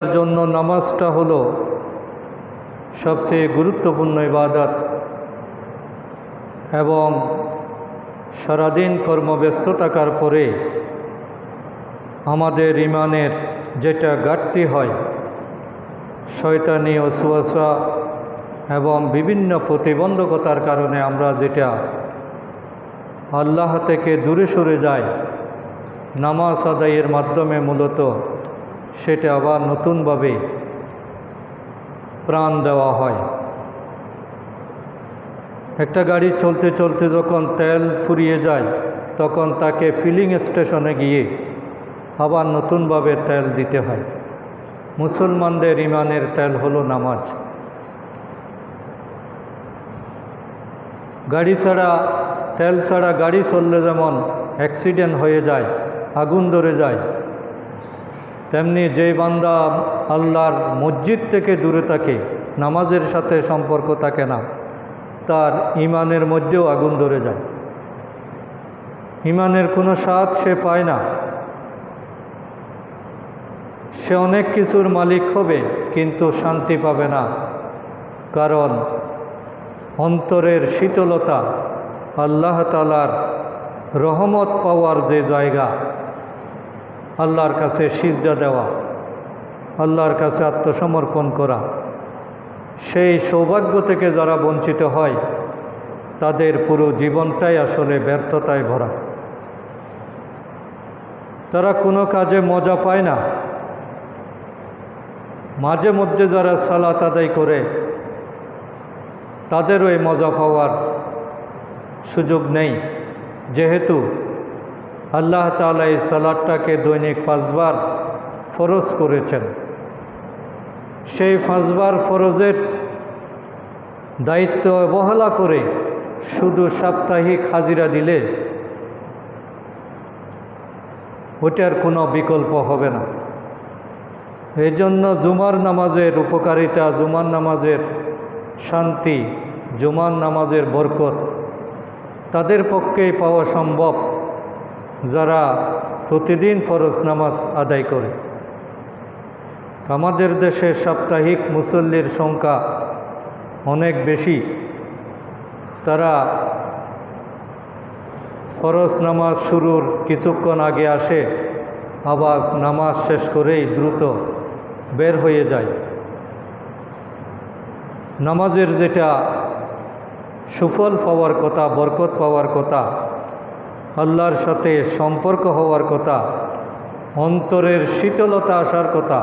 তার জন্য নামাজটা হলো সবচেয়ে গুরুত্বপূর্ণ ইবাদত এবং সারাদিন কর্মব্যস্ত থাকার পরে আমাদের ইমানের যেটা ঘাটতি হয়, শয়তানি অসুয়াশা এবং বিভিন্ন প্রতিবন্ধকতার কারণে আমরা যেটা আল্লাহ থেকে দূরে সরে যাই, নামাজ আদায়ের মাধ্যমে মূলত সেটা আবার নতুনভাবে প্রাণ দেওয়া হয়। একটা গাড়ি চলতে চলতে যখন তেল ফুরিয়ে যায়, তখন তাকে ফিলিং স্টেশনে গিয়ে আবার নতুনভাবে তেল দিতে হয়। মুসলমানদের ইমানের তেল হলো নামাজ। গাড়ি ছাড়া, তেল ছাড়া গাড়ি চললে যেমন অ্যাক্সিডেন্ট হয়ে যায়, আগুন ধরে যায় তেমনি যেই বান্দা আল্লাহর মসজিদ থেকে দূরে থাকে, নামাজের সাথে সম্পর্ক থাকে না, তার ইমানের মধ্যেও আগুন ধরে যায়। ইমানের কোনো স্বাদ সে পায় না। সে অনেক কিছুর মালিক হবে, কিন্তু শান্তি পাবে না। কারণ অন্তরের শীতলতা আল্লাহ তালার রহমত পাওয়ার যে জায়গা আল্লাহর কাছে সিজদা দেওয়া, আল্লাহর কাছে আত্মসমর্পণ করা। সেই সৌভাগ্য থেকে যারা বঞ্চিত হয়, তাদের পুরো জীবনটাই আসলে ব্যর্থতায় ভরা। তারা কোনো কাজে মজা পায় না। মাঝে মধ্যে যারা সালাত আদায় করে, তাদেরও এই মজা পাওয়ার সুযোগ নেই। যেহেতু আল্লাহ তালা এই সালাদটাকে দৈনিক পাঁচবার ফরজ করেছেন। সেই পাঁচবার ফরজের দায়িত্ব অবহেলা করে শুধু সাপ্তাহিক হাজিরা দিলে ওটার কোনো বিকল্প হবে না। এই জন্য জুমার নামাজের উপকারিতা, জুমার নামাজের শান্তি, জুমার নামাজের বরকত তাদের পক্ষেই পাওয়া সম্ভব। যারা প্রতিদিন ফরজ নামাজ আদায় করে। আমাদের দেশে সাপ্তাহিক মুসল্লির সংখ্যা অনেক বেশি। তারা ফরজ নামাজ শুরুর কিছুক্ষণ আগে আসে আবার নামাজ শেষ করেই দ্রুত বের হয়ে যায়। নামাজের যেটা সুফল পাওয়ার কথা, বরকত পাওয়ার কথা আল্লাহর সাথে সম্পর্ক হওয়ার কথা অন্তরের শীতলতা আসার কথা।